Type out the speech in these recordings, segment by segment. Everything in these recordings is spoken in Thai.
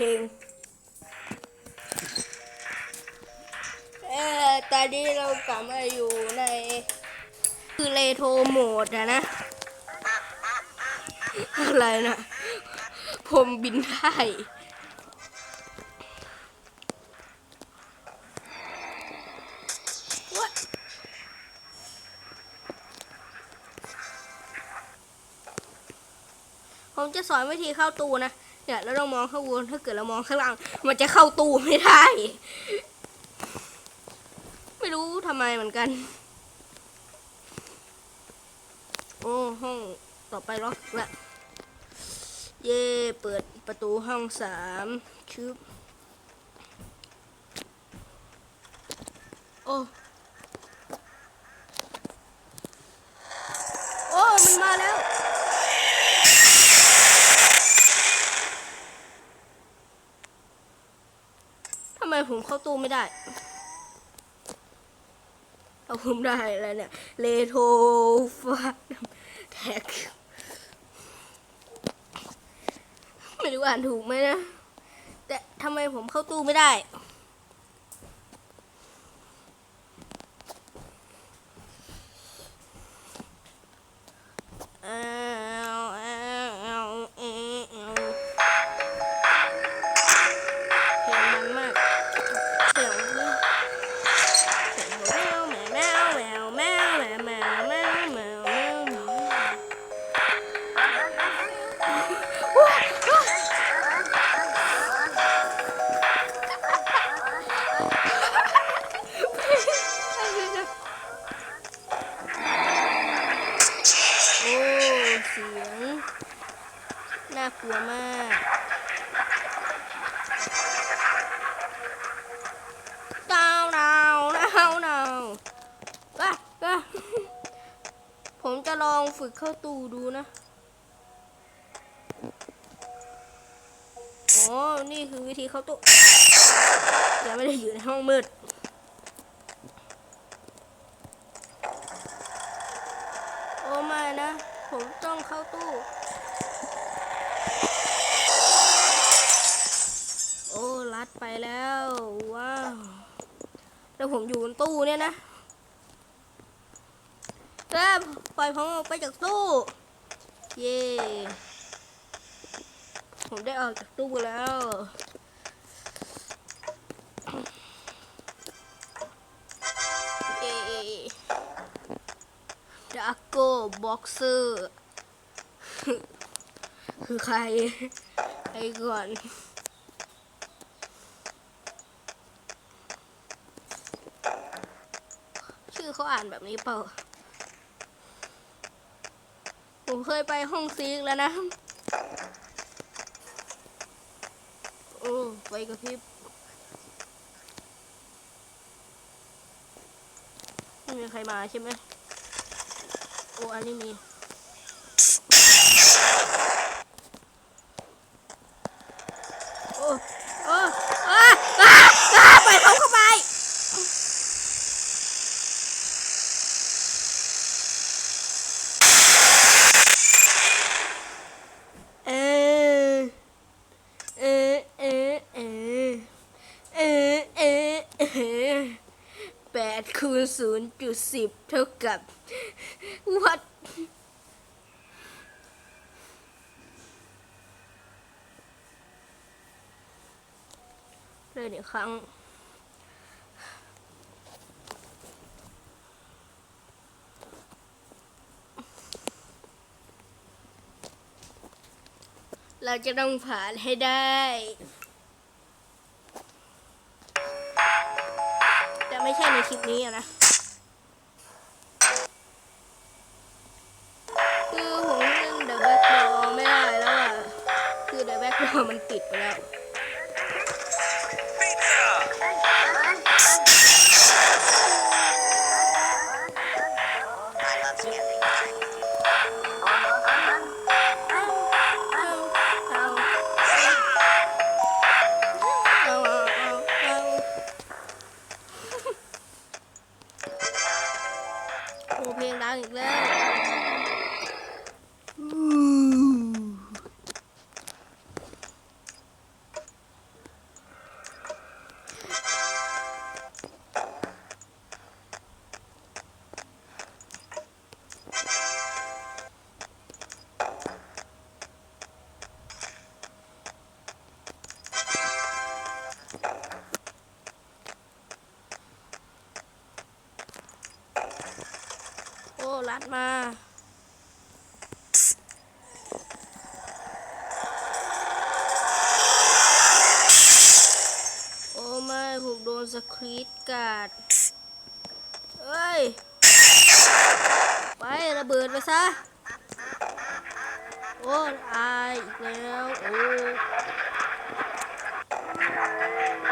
เพลง เออตอนนี้เรากลับมาอยู่ใน คือเลโทรโหมดอะนะ อะไรนะ ผมบินได้ผมจะสอนวิธีเข้าตูนะ เนี่ยเราต้องมองข้างบนถ้าเกิดเรามองข้างล่าง มันจะเข้าตู้ไม่ได้ ไม่รู้ทำไมเหมือนกัน โอ้ห้องต่อไปล็อกละเย่เปิดประตูห้องสามชึบโอ้โอ้มันมาแล้ว ทำไม ผมเข้าตู้ไม่ได้ เอาผมได้อะไรเนี่ยเลโทฟาแท็กไม่รู้อ่านถูกไหมนะ แต่ทำไมผมเข้าตู้ไม่ได้ น่ากลัวมาก ดาวดาวดาวดาวว้าว้าผมจะลองฝึกเข้าตู้ดูนะอ๋อนี่คือวิธีเข้าตู้ยังไม่ได้อยู่ในห้องมืด โอ้ไม่นะ ผมต้องเข้าตู้ โอ้ลัดไป แล้วว้าวแล้วผมอยู่บนตู้เนี่ยนะแล้วปล่อยผมออกไปจากตู้ เย่ผมได้ออกจากตู้แล้วเย่ดาโก้บ็อกเซอร์ คือใครไปก่อน ชื่อ เขาอ่านแบบนี้เปล่า ผมเคยไปห้องซีกแล้วนะ โอ้ไปกับพริบไม่มีใครมาใช่ไหมโอ้อันนี้มี โอ้ โอ้อ้าอ้าอ้าปล่อยเขาเข้าไป เออเออเออเออเออเออเออแปด คูณศูนย์จุดสิบเท่ากับวัดเล่นอีกครั้งเราจะต้องผ่านให้ได้ ไม่ใช่ในคลิปนี้นะ มาโอ้ไม่ผมโดนสครีตการ์ดเอ้ย ไประเบิดไปซะ โอ้ยอายอีกแล้ว โอ้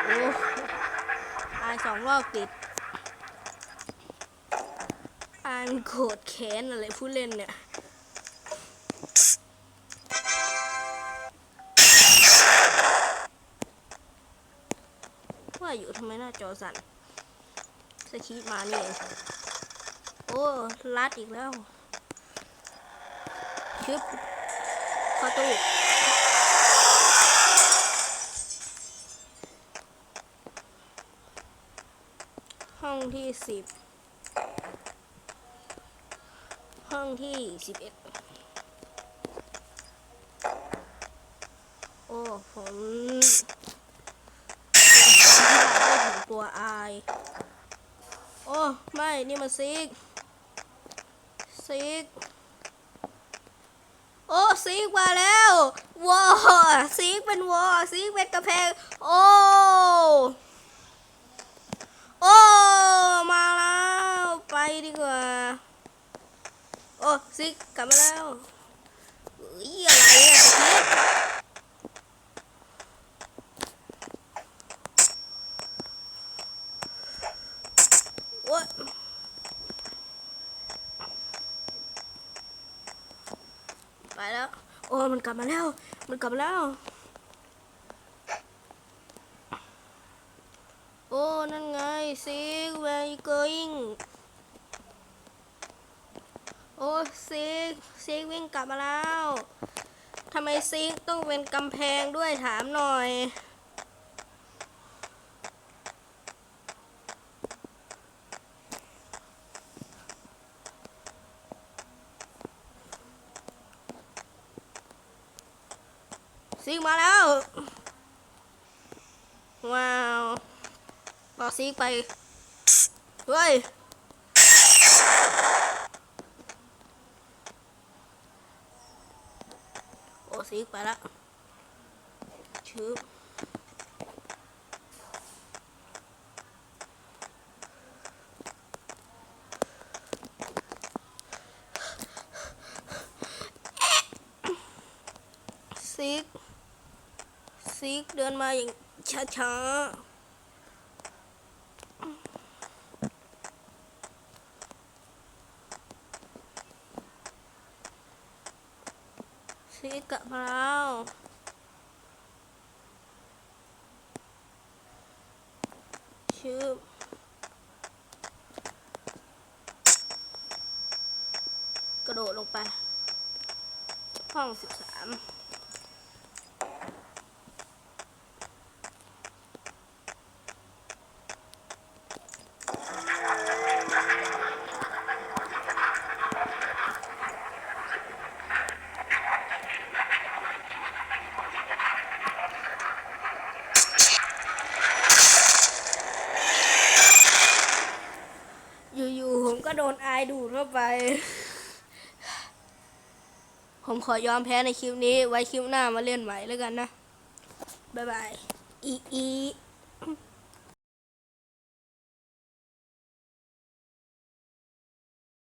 โอ้อายสองรอบติด อันโกรธแค้นอะไรผู้เล่นเนี่ยว่าอยู่ทำไมหน้าจอสั่นสคริปต์มานี่เองโอ้ลัดอีกแล้วชึบเข้าตูห้องที่สิบ ห้องที่สิบเอ็ดโอ้ผมผมได้ถึงตัวอาย โอ้ ไม่ นี่มันซิก ซิก โอ้ ซิกมาแล้ววอซิกเป็นวอซิกเป็นกระแพง โอ้โอ้ มาแล้ว ไปดีกว่า อ้ซิกกลับมาแล้วเอ้ยอะไรอะตะกี้โอ้ไปแล้วโอ้มันกลับมาแล้ว มันกลับมาแล้ว โอ้ นั่นไงซิก where you going โอ้ซิกซิกวิ่งกลับมาแล้วทำไมซิกต้องเป็นกำแพงด้วยถามหน่อย ซิกมาแล้ว ว้าวรอซิกไป เฮ้ย ซิกไปแล้วชืบซิก ซิก เดินมาอย่างช้าๆซิ กะเพราวชื่อกระโดดลงไป ห้องสิบสาม ก็โดนอายดูดเข้าไป ผมขอยอมแพ้ในคลิปนี้ ไว้คลิปหน้ามาเล่นใหม่แล้วกันนะ บ๊ายบาย อีอี